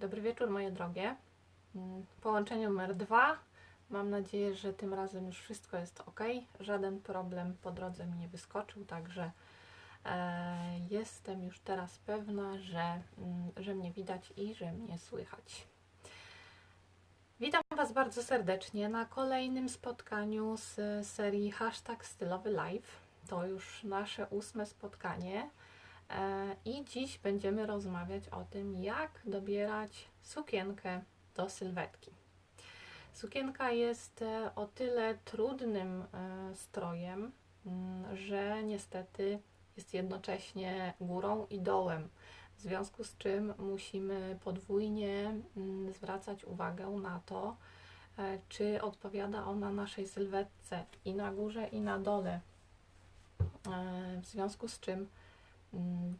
Dobry wieczór, moje drogie. Mm, Połączenie numer dwa. Mam nadzieję, że tym razem już wszystko jest ok. Żaden problem po drodze mi nie wyskoczył, także e, jestem już teraz pewna, że, mm, że mnie widać i że mnie słychać. Witam Was bardzo serdecznie na kolejnym spotkaniu z serii Hashtag Stylowy Live. To już nasze ósme spotkanie. E, I dziś będziemy rozmawiać o tym, jak dobierać sukienkę do sylwetki. Sukienka jest e, o tyle trudnym e, strojem, mm, że niestety jest jednocześnie górą i dołem. W związku z czym musimy podwójnie mm, zwracać uwagę na to, czy odpowiada ona naszej sylwetce i na górze, i na dole. W związku z czym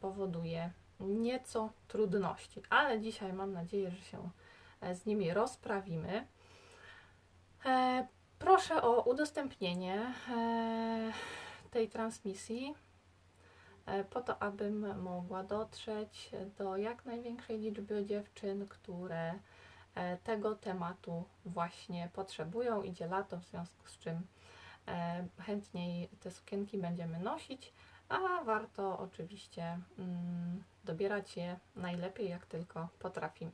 powoduje nieco trudności, ale dzisiaj mam nadzieję, że się e, z nimi rozprawimy. E, proszę o udostępnienie e, tej transmisji po to, abym mogła dotrzeć do jak największej liczby dziewczyn, które tego tematu właśnie potrzebują. Idzie lato, w związku z czym chętniej te sukienki będziemy nosić a warto oczywiście mm, dobierać je najlepiej, jak tylko potrafimy.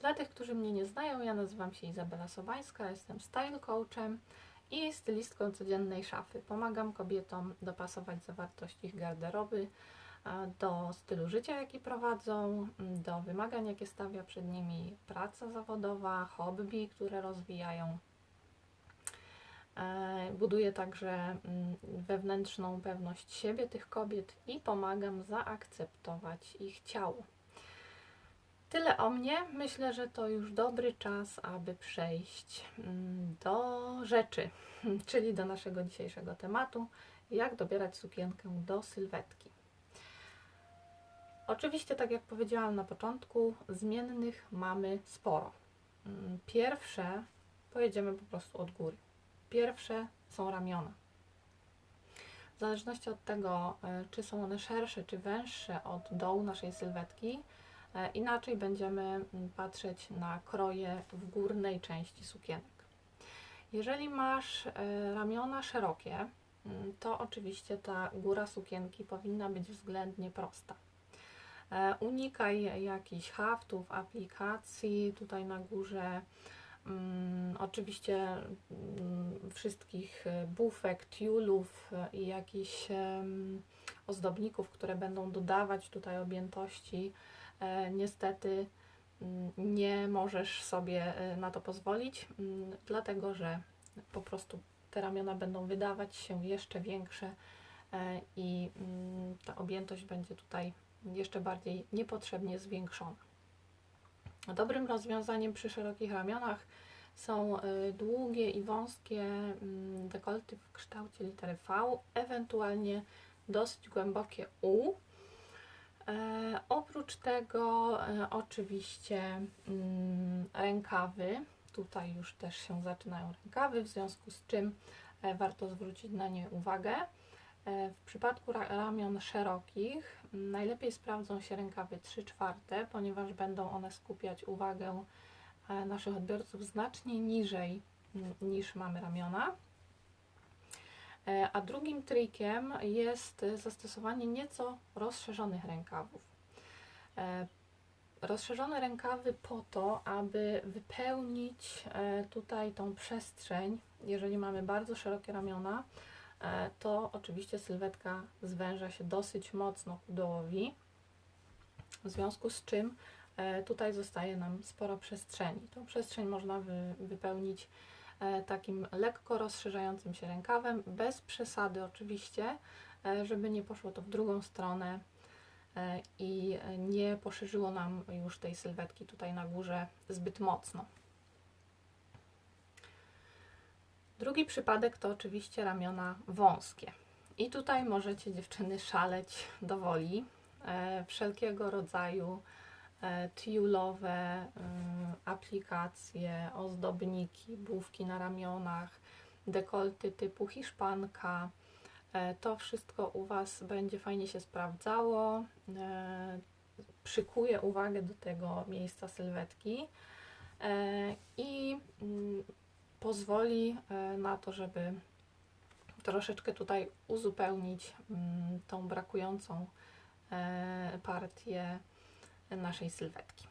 Dla tych, którzy mnie nie znają, ja nazywam się Izabela Sobańska, jestem style coachem i stylistką codziennej szafy. Pomagam kobietom dopasować zawartość ich garderoby do stylu życia, jaki prowadzą, do wymagań, jakie stawia przed nimi praca zawodowa, hobby, które rozwijają buduję także mm, wewnętrzną pewność siebie tych kobiet i pomagam zaakceptować ich ciało. Tyle o mnie. Myślę, że to już dobry czas, aby przejść mm, do rzeczy, czyli do naszego dzisiejszego tematu, jak dobierać sukienkę do sylwetki. Oczywiście, tak jak powiedziałam na początku, zmiennych mamy sporo. Mm, pierwsze pojedziemy po prostu od góry. Pierwsze są ramiona. W zależności od tego, e, czy są one szersze, czy węższe od dołu naszej sylwetki, e, inaczej będziemy mm, patrzeć na kroje w górnej części sukienek. Jeżeli masz e, ramiona szerokie, mm, to oczywiście ta góra sukienki powinna być względnie prosta. Unikaj jakichś haftów, aplikacji tutaj na górze, oczywiście mm, wszystkich e, bufek, tiulów e, i jakichś ozdobników, które będą dodawać tutaj objętości. E, niestety mm, nie możesz sobie na to pozwolić, dlatego że po prostu te ramiona będą wydawać się jeszcze większe i ta objętość będzie tutaj jeszcze bardziej niepotrzebnie zwiększona. Dobrym rozwiązaniem przy szerokich ramionach są y, długie i wąskie mm, dekolty w kształcie litery V, ewentualnie dosyć głębokie U. E, oprócz tego e, oczywiście mm, rękawy, tutaj już też się zaczynają rękawy, w związku z czym e, warto zwrócić na nie uwagę. W przypadku ramion szerokich najlepiej sprawdzą się rękawy 3 czwarte, ponieważ będą one skupiać uwagę e, naszych odbiorców znacznie niżej niż mamy ramiona. E, a drugim trikiem jest zastosowanie nieco rozszerzonych rękawów. E, rozszerzone rękawy po to, aby wypełnić tutaj tą przestrzeń, jeżeli mamy bardzo szerokie ramiona, E, to oczywiście sylwetka zwęża się dosyć mocno ku dołowi, w związku z czym e, tutaj zostaje nam sporo przestrzeni. Tą przestrzeń można wy, wypełnić e, takim lekko rozszerzającym się rękawem, bez przesady oczywiście, żeby nie poszło to w drugą stronę i nie poszerzyło nam już tej sylwetki tutaj na górze zbyt mocno. Drugi przypadek to oczywiście ramiona wąskie. I tutaj możecie dziewczyny szaleć do woli. E, wszelkiego rodzaju e, tiulowe e, aplikacje, ozdobniki, bufki na ramionach, dekolty typu hiszpanka. To wszystko u Was będzie fajnie się sprawdzało. Przykuje uwagę do tego miejsca sylwetki i mm, pozwoli e, na to, żeby troszeczkę tutaj uzupełnić mm, tą brakującą e, partię naszej sylwetki.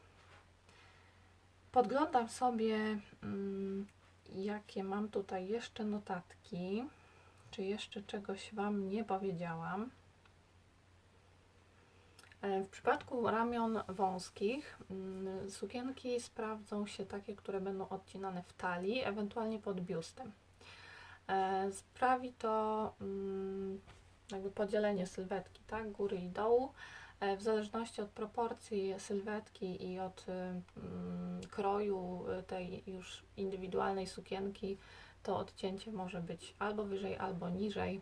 Podglądam sobie, mm, jakie mam tutaj jeszcze notatki, czy jeszcze czegoś Wam nie powiedziałam. E, w przypadku ramion wąskich mm, sukienki sprawdzą się takie, które będą odcinane w talii, ewentualnie pod biustem. E, sprawi to mm, jakby podzielenie sylwetki, tak, góry i dołu. E, w zależności od proporcji sylwetki i od mm, kroju tej już indywidualnej sukienki, to odcięcie może być albo wyżej, albo niżej.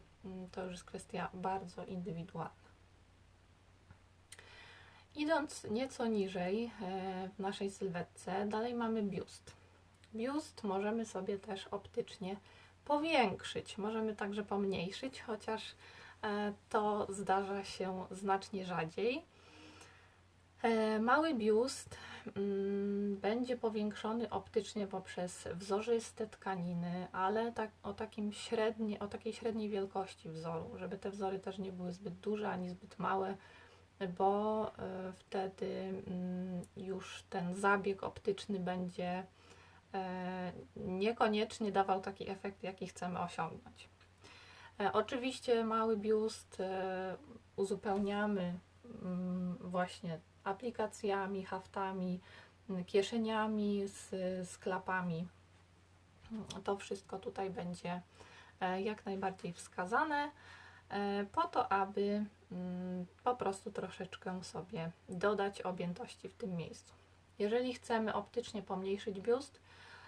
To już jest kwestia bardzo indywidualna. Idąc nieco niżej e, w naszej sylwetce, dalej mamy biust. Biust możemy sobie też optycznie powiększyć, możemy także pomniejszyć, chociaż e, to zdarza się znacznie rzadziej. E, mały biust mm, będzie powiększony optycznie poprzez wzorzyste tkaniny, ale tak, o, takim o takiej średniej wielkości wzoru, żeby te wzory też nie były zbyt duże ani zbyt małe, bo e, wtedy mm, już ten zabieg optyczny będzie e, niekoniecznie dawał taki efekt, jaki chcemy osiągnąć. E, oczywiście mały biust uzupełniamy mm, właśnie aplikacjami, haftami, kieszeniami, z, z klapami. To wszystko tutaj będzie jak najbardziej wskazane. Po to, aby mm, po prostu troszeczkę sobie dodać objętości w tym miejscu. Jeżeli chcemy optycznie pomniejszyć biust,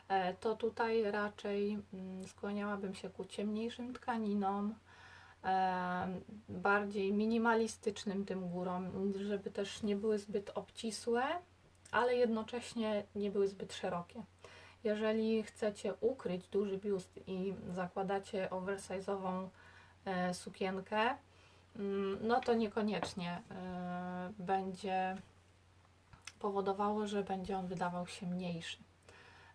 e, to tutaj raczej mm, skłaniałabym się ku ciemniejszym tkaninom, e, bardziej minimalistycznym tym górom, żeby też nie były zbyt obcisłe, ale jednocześnie nie były zbyt szerokie. Jeżeli chcecie ukryć duży biust i zakładacie oversize'ową E, sukienkę, mm, no to niekoniecznie e, będzie powodowało, że będzie on wydawał się mniejszy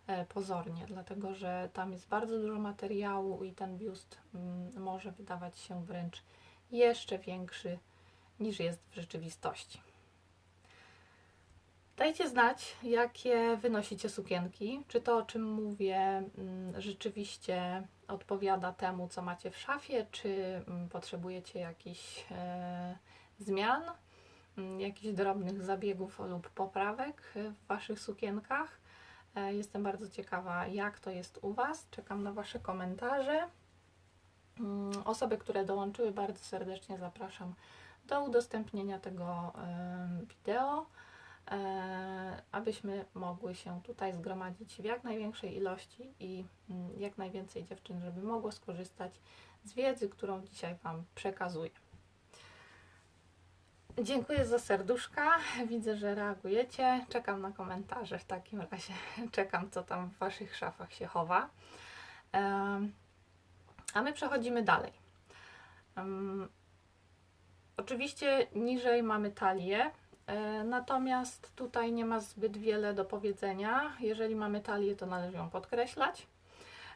e, pozornie, dlatego że tam jest bardzo dużo materiału i ten biust mm, może wydawać się wręcz jeszcze większy niż jest w rzeczywistości. Dajcie znać, jakie wynosicie sukienki. Czy to, o czym mówię, mm, rzeczywiście odpowiada temu, co macie w szafie, czy mm, potrzebujecie jakichś e, zmian, mm, jakichś drobnych zabiegów lub poprawek w Waszych sukienkach. E, jestem bardzo ciekawa, jak to jest u Was. Czekam na Wasze komentarze. Osoby, które dołączyły, bardzo serdecznie zapraszam do udostępnienia tego wideo. E, abyśmy mogły się tutaj zgromadzić w jak największej ilości i mm, jak najwięcej dziewczyn, żeby mogło skorzystać z wiedzy, którą dzisiaj Wam przekazuję. Dziękuję za serduszka. Widzę, że reagujecie. Czekam na komentarze w takim razie. Czekam, co tam w Waszych szafach się chowa. A my przechodzimy dalej. Oczywiście niżej mamy talię, E, natomiast tutaj nie ma zbyt wiele do powiedzenia. Jeżeli mamy talię, to należy ją podkreślać.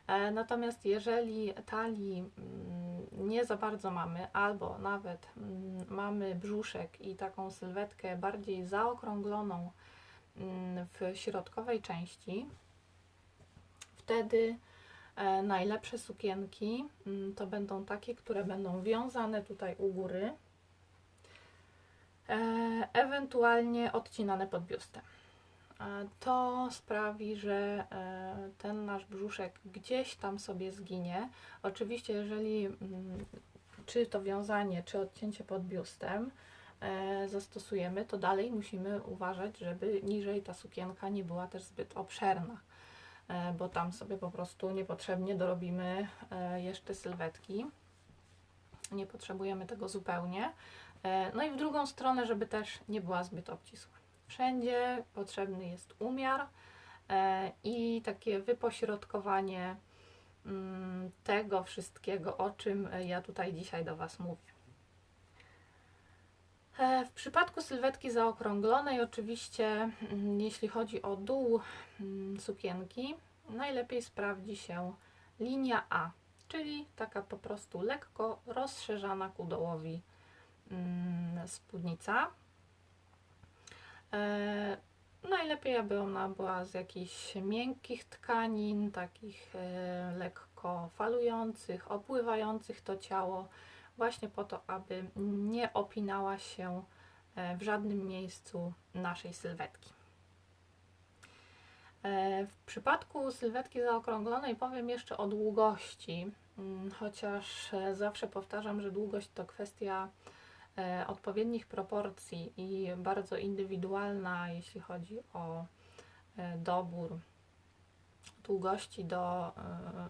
E, natomiast jeżeli talii mm, nie za bardzo mamy, albo nawet mm, mamy brzuszek i taką sylwetkę bardziej zaokrągloną mm, w środkowej części, wtedy e, najlepsze sukienki to będą takie, które będą wiązane tutaj u góry E, ewentualnie odcinane pod biustem. E, to sprawi, że e, ten nasz brzuszek gdzieś tam sobie zginie. Oczywiście, jeżeli mm, czy to wiązanie, czy odcięcie pod biustem zastosujemy, to dalej musimy uważać, żeby niżej ta sukienka nie była też zbyt obszerna, bo tam sobie po prostu niepotrzebnie dorobimy jeszcze sylwetki. Nie potrzebujemy tego zupełnie. E, no i w drugą stronę, żeby też nie była zbyt obcisła. Wszędzie potrzebny jest umiar e, i takie wypośrodkowanie mm, tego wszystkiego, o czym ja tutaj dzisiaj do Was mówię. E, W przypadku sylwetki zaokrąglonej, oczywiście, mm, jeśli chodzi o dół mm, sukienki, najlepiej sprawdzi się linia A, czyli taka po prostu lekko rozszerzana ku dołowi spódnica. E, Najlepiej, aby ona była z jakichś miękkich tkanin, takich e, lekko falujących, opływających to ciało, właśnie po to, aby nie opinała się e, w żadnym miejscu naszej sylwetki. W przypadku sylwetki zaokrąglonej powiem jeszcze o długości, mm, chociaż zawsze powtarzam, że długość to kwestia odpowiednich proporcji i bardzo indywidualna, jeśli chodzi o e, dobór długości do, e,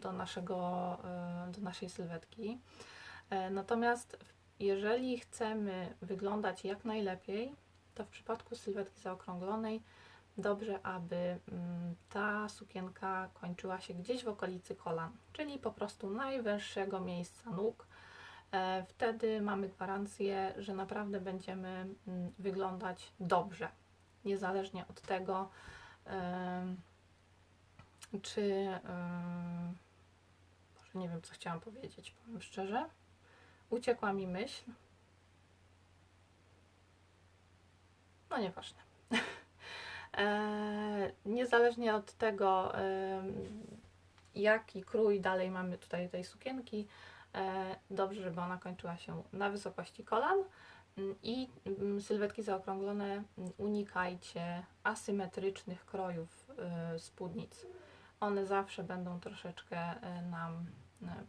do, naszego, e, do naszej sylwetki. E, Natomiast jeżeli chcemy wyglądać jak najlepiej, to w przypadku sylwetki zaokrąglonej dobrze, aby mm, ta sukienka kończyła się gdzieś w okolicy kolan, czyli po prostu najwęższego miejsca nóg. E, Wtedy mamy gwarancję, że naprawdę będziemy mm, wyglądać dobrze, niezależnie od tego, czy. Może nie wiem, co chciałam powiedzieć, powiem szczerze. Uciekła mi myśl. No nieważne. E, niezależnie od tego, jaki krój dalej mamy tutaj tej sukienki, dobrze, żeby ona kończyła się na wysokości kolan. Mm, I mm, sylwetki zaokrąglone mm, unikajcie asymetrycznych krojów y, spódnic. One zawsze będą troszeczkę y, nam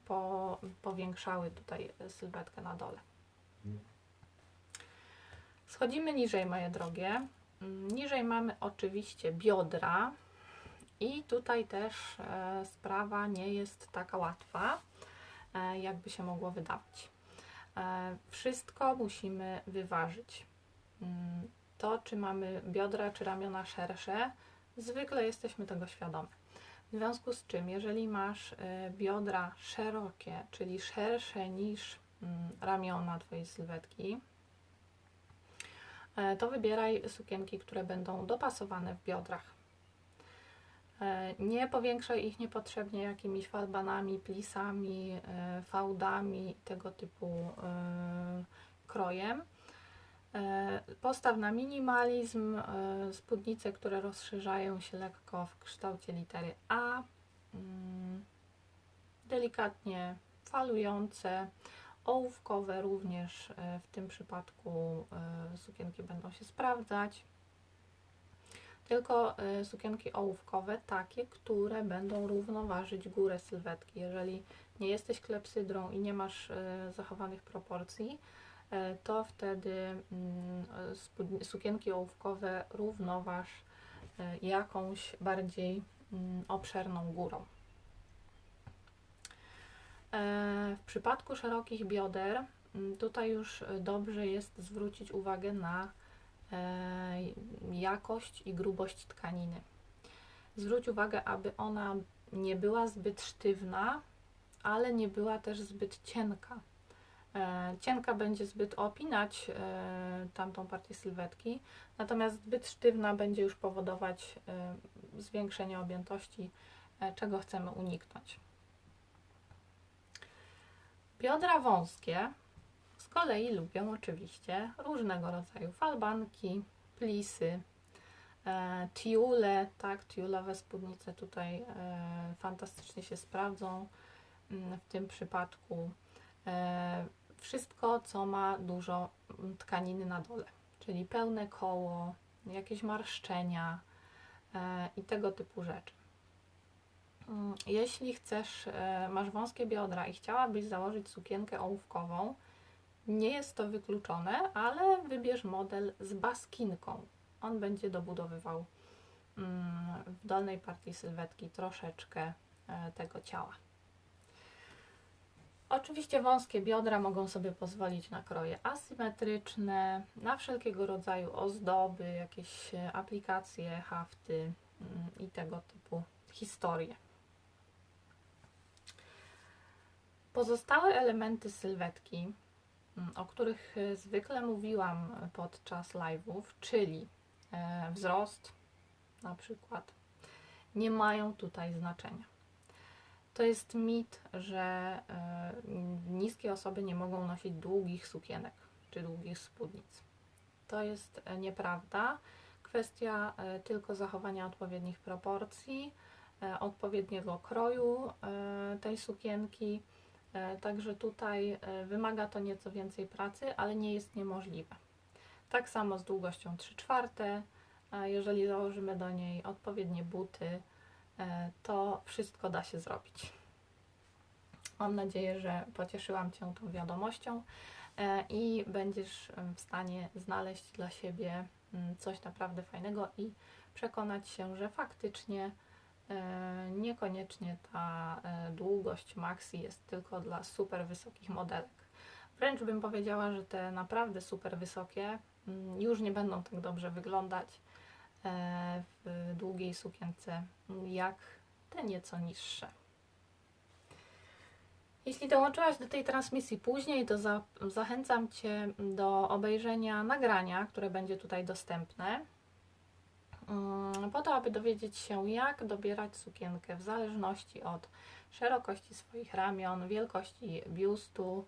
po, powiększały tutaj sylwetkę na dole. Schodzimy niżej, moje drogie. Niżej mamy oczywiście biodra i tutaj też e, sprawa nie jest taka łatwa, e, jakby się mogło wydawać. E, wszystko musimy wyważyć. Mm, To, czy mamy biodra, czy ramiona szersze, zwykle jesteśmy tego świadome. W związku z czym, jeżeli masz e, biodra szerokie, czyli szersze niż mm, ramiona Twojej sylwetki, e, to wybieraj sukienki, które będą dopasowane w biodrach. E, Nie powiększaj ich niepotrzebnie jakimiś falbanami, plisami, e, fałdami, tego typu e, krojem. Postaw na minimalizm, spódnice, które rozszerzają się lekko w kształcie litery A, mm, delikatnie falujące, ołówkowe również w tym przypadku sukienki będą się sprawdzać. Tylko e, sukienki ołówkowe, takie, które będą równoważyć górę sylwetki. Jeżeli nie jesteś klepsydrą i nie masz e, zachowanych proporcji, e, to wtedy mm, sukienki ołówkowe równoważ jakąś bardziej mm, obszerną górą. E, W przypadku szerokich bioder, mm, tutaj już dobrze jest zwrócić uwagę na jakość i grubość tkaniny. Zwróć uwagę, aby ona nie była zbyt sztywna, ale nie była też zbyt cienka. E, Cienka będzie zbyt opinać e, tamtą partię sylwetki, natomiast zbyt sztywna będzie już powodować e, zwiększenie objętości, e, czego chcemy uniknąć. Biodra wąskie kolei lubią oczywiście różnego rodzaju falbanki, plisy, e, tiule, tak, tiulowe spódnice tutaj e, fantastycznie się sprawdzą mm, w tym przypadku. E, wszystko, co ma dużo tkaniny na dole, czyli pełne koło, jakieś marszczenia e, i tego typu rzeczy. Mm, Jeśli chcesz, e, masz wąskie biodra i chciałabyś założyć sukienkę ołówkową, nie jest to wykluczone, ale wybierz model z baskinką. On będzie dobudowywał mm, w dolnej partii sylwetki troszeczkę e, tego ciała. Oczywiście wąskie biodra mogą sobie pozwolić na kroje asymetryczne, na wszelkiego rodzaju ozdoby, jakieś e, aplikacje, hafty mm, i tego typu historie. Pozostałe elementy sylwetki o których e, zwykle mówiłam podczas live'ów, czyli e, wzrost na przykład, nie mają tutaj znaczenia. To jest mit, że e, niskie osoby nie mogą nosić długich sukienek czy długich spódnic. To jest nieprawda. Kwestia tylko zachowania odpowiednich proporcji, odpowiedniego kroju tej sukienki E, także tutaj e, wymaga to nieco więcej pracy, ale nie jest niemożliwe. Tak samo z długością 3 czwarte. Jeżeli założymy do niej odpowiednie buty, e, to wszystko da się zrobić. Mam nadzieję, że pocieszyłam Cię tą wiadomością i będziesz w stanie znaleźć dla siebie mm, coś naprawdę fajnego i przekonać się, że faktycznie E, niekoniecznie ta e, długość maxi jest tylko dla super wysokich modelek. Wręcz bym powiedziała, że te naprawdę super wysokie mm, już nie będą tak dobrze wyglądać e, w długiej sukience jak te nieco niższe. Jeśli dołączyłaś do tej transmisji później, to za, zachęcam Cię do obejrzenia nagrania, które będzie tutaj dostępne. Mm, po to, aby dowiedzieć się, jak dobierać sukienkę w zależności od szerokości swoich ramion, wielkości biustu.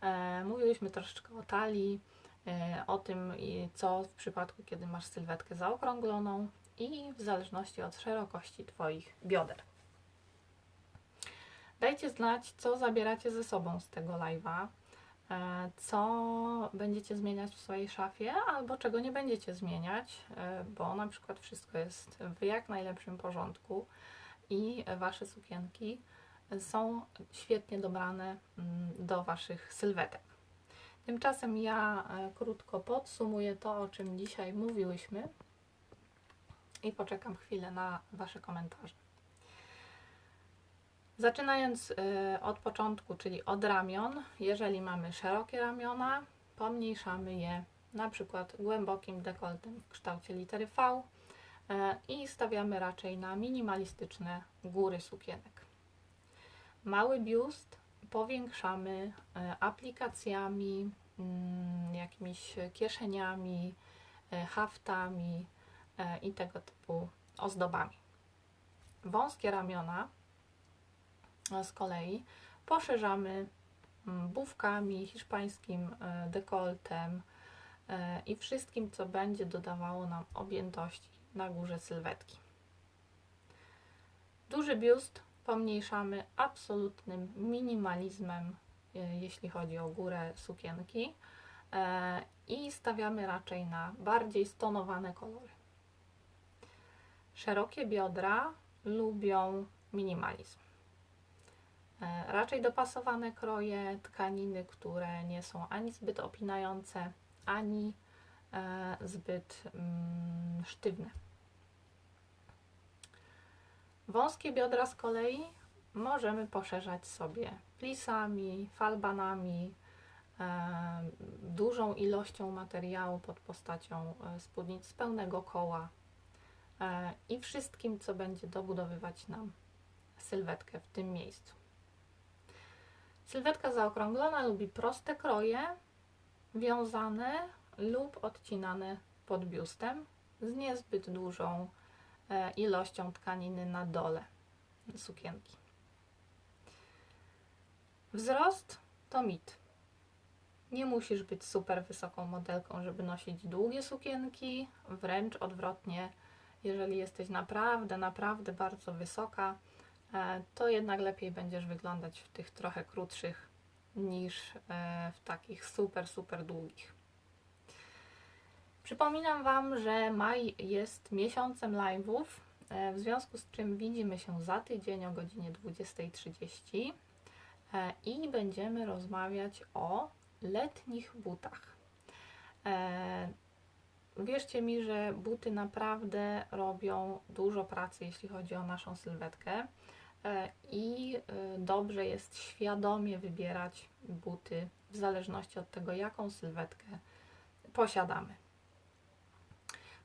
E, mówiliśmy troszeczkę o talii, e, o tym, co w przypadku, kiedy masz sylwetkę zaokrągloną i w zależności od szerokości Twoich bioder. Dajcie znać, co zabieracie ze sobą z tego live'a. E, co będziecie zmieniać w swojej szafie, albo czego nie będziecie zmieniać, e, bo na przykład wszystko jest w jak najlepszym porządku i Wasze sukienki są świetnie dobrane mm, do Waszych sylwetek. Tymczasem ja e, krótko podsumuję to, o czym dzisiaj mówiłyśmy i poczekam chwilę na Wasze komentarze. Zaczynając y, od początku, czyli od ramion, jeżeli mamy szerokie ramiona, pomniejszamy je na przykład głębokim dekoltem w kształcie litery V y, i stawiamy raczej na minimalistyczne góry sukienek. Mały biust powiększamy y, aplikacjami, mm, jakimiś kieszeniami, haftami i tego typu ozdobami. Wąskie ramiona z kolei poszerzamy mm, bufkami, hiszpańskim e, dekoltem e, i wszystkim, co będzie dodawało nam objętości na górze sylwetki. Duży biust pomniejszamy absolutnym minimalizmem, e, jeśli chodzi o górę sukienki i stawiamy raczej na bardziej stonowane kolory. Szerokie biodra lubią minimalizm. E, raczej dopasowane kroje, tkaniny, które nie są ani zbyt opinające, ani e, zbyt mm, sztywne. Wąskie biodra z kolei możemy poszerzać sobie plisami, falbanami, e, dużą ilością materiału pod postacią spódnic z pełnego koła i wszystkim, co będzie dobudowywać nam sylwetkę w tym miejscu. Sylwetka zaokrąglona lubi proste kroje, wiązane lub odcinane pod biustem z niezbyt dużą e, ilością tkaniny na dole sukienki. Wzrost to mit. Nie musisz być super wysoką modelką, żeby nosić długie sukienki, wręcz odwrotnie, jeżeli jesteś naprawdę, naprawdę bardzo wysoka, to jednak lepiej będziesz wyglądać w tych trochę krótszych niż e, w takich super, super długich. Przypominam Wam, że maj jest miesiącem live'ów, e, w związku z czym widzimy się za tydzień o godzinie 20.30 i będziemy rozmawiać o letnich butach. Wierzcie mi, że buty naprawdę robią dużo pracy, jeśli chodzi o naszą sylwetkę. E, i e, dobrze jest świadomie wybierać buty w zależności od tego, jaką sylwetkę posiadamy.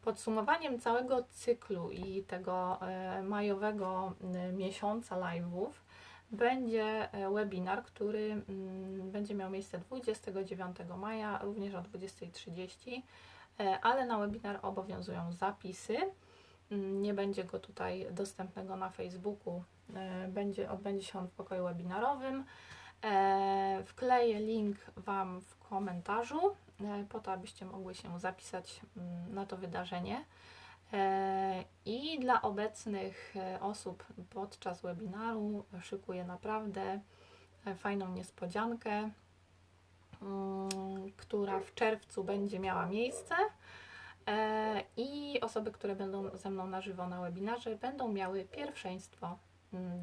Podsumowaniem całego cyklu i tego e, majowego miesiąca live'ów będzie webinar, który mm, będzie miał miejsce 29 maja, również o 20.30, e, ale na webinar obowiązują zapisy. Mm, Nie będzie go tutaj dostępnego na Facebooku, będzie, odbędzie się on w pokoju webinarowym. E, Wkleję link Wam w komentarzu, e, po to, abyście mogły się zapisać mm, na to wydarzenie. E, I dla obecnych e, osób podczas webinaru szykuję naprawdę e, fajną niespodziankę, mm, która w czerwcu będzie miała miejsce. E, I osoby, które będą ze mną na żywo na webinarze, będą miały pierwszeństwo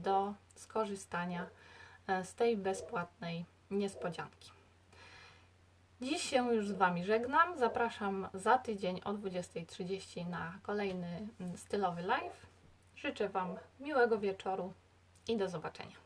do skorzystania e, z tej bezpłatnej niespodzianki. Dziś się już z Wami żegnam. Zapraszam za tydzień o 20.30 na kolejny stylowy live. Życzę Wam miłego wieczoru i do zobaczenia.